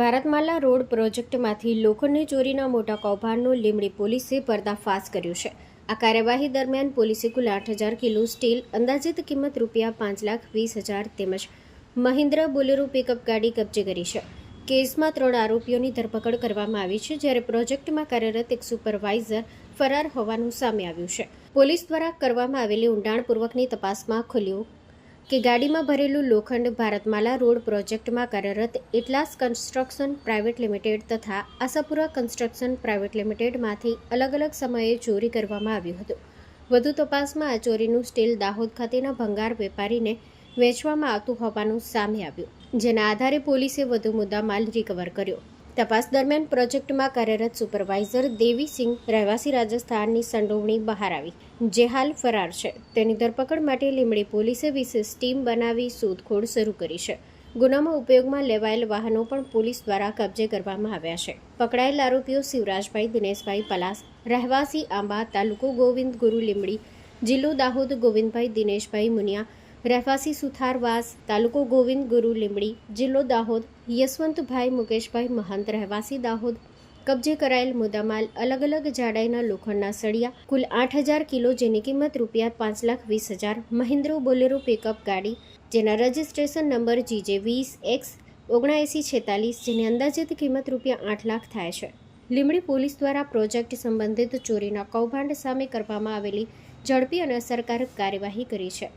Bharatmala road પ્રોજેક્ટમાંથી લોખંડની ચોરીના મોટા કૌભાંડનો લીમડી પોલીસે પર્દાફાશ કર્યો છે. આ કાર્યવાહી દરમિયાન પોલીસે કુલ આઠ હજાર કિલો સ્ટીલ, અંદાજિત કિંમત રૂપિયા પાંચ લાખ વીસ હજાર તેમજ મહિન્દ્રા બોલેરો પિકઅપ ગાડી કબજે કરી છે. કેસમાં ત્રણ આરોપીઓની ધરપકડ કરવામાં આવી છે, જ્યારે પ્રોજેક્ટમાં કાર્યરત એક સુપરવાઇઝર ફરાર હોવાનું સામે આવ્યું છે. પોલીસ દ્વારા કરવામાં આવેલી ઊંડાણપૂર્વકની તપાસમાં ખુલ્યું કે ગાડીમાં ભરેલું લોખંડ ભારતમાલા રોડ પ્રોજેક્ટમાં કાર્યરત એટલાસ કન્સ્ટ્રક્શન પ્રાઇવેટ લિમિટેડ તથા આશાપુરા કન્સ્ટ્રક્શન પ્રાઇવેટ લિમિટેડમાંથી અલગ અલગ સમયે ચોરી કરવામાં આવ્યું હતું. વધુ તપાસમાં આ ચોરીનું સ્ટીલ દાહોદ ખાતેના ભંગાર વેપારીને વેચવામાં આવતું હોવાનું સામે આવ્યું, જેના આધારે પોલીસે વધુ મુદ્દામાલ રિકવર કર્યો. તપાસ દરમિયાન પ્રોજેક્ટમાં કાર્યરત સુપરવાઇઝર દેવીસિંહ રહેવાસી રાજસ્થાનની સંડોવણી બહાર આવી, જે હાલ ફરાર છે. તેની ધરપકડ માટે લીમડી પોલીસે વિશેષ ટીમ બનાવી શોધખોળ શરૂ કરી છે. ગુનામાં ઉપયોગમાં લેવાયેલ વાહનો પણ પોલીસ દ્વારા કબજે કરવામાં આવ્યા છે. પકડાયેલ આરોપીઓ શિવરાજભાઈ, દિનેશભાઈ પલાસ, રહેવાસી આંબા, તાલુકો ગોવિંદ ગુરુ લીમડી જિલ્લો દાહોદ ગોવિંદભાઈ, દિનેશભાઈ મુનિયા રહેવાસી સુથારવાસ, તાલુકો ગોવિંદ ગુરુ લીમડી જિલ્લો દાહોદ, યશવંતભાઈ મુકેશભાઈ મહંત, રહેવાસી દાહોદ. કબજે કરાયેલ મુદ્દામાલ અલગ અલગ જાડાઈના લોખંડના સળિયા, કુલ આઠ હજાર કિલો જેની કિંમત રૂપિયા પાંચ લાખ વીસ હજાર મહિન્દ્રો બોલેરો પિકઅપ ગાડી, જેના રજિસ્ટ્રેશન નંબર જીજે વીસ એક્સ ઓગણએંસી છેતાલીસ, જેની અંદાજિત કિંમત રૂપિયા આઠ લાખ થાય છે. લીમડી પોલીસ દ્વારા પ્રોજેક્ટ સંબંધિત ચોરીના કૌભાંડ સામે કરવામાં આવેલી ઝડપી અને અસરકારક કાર્યવાહી કરી છે.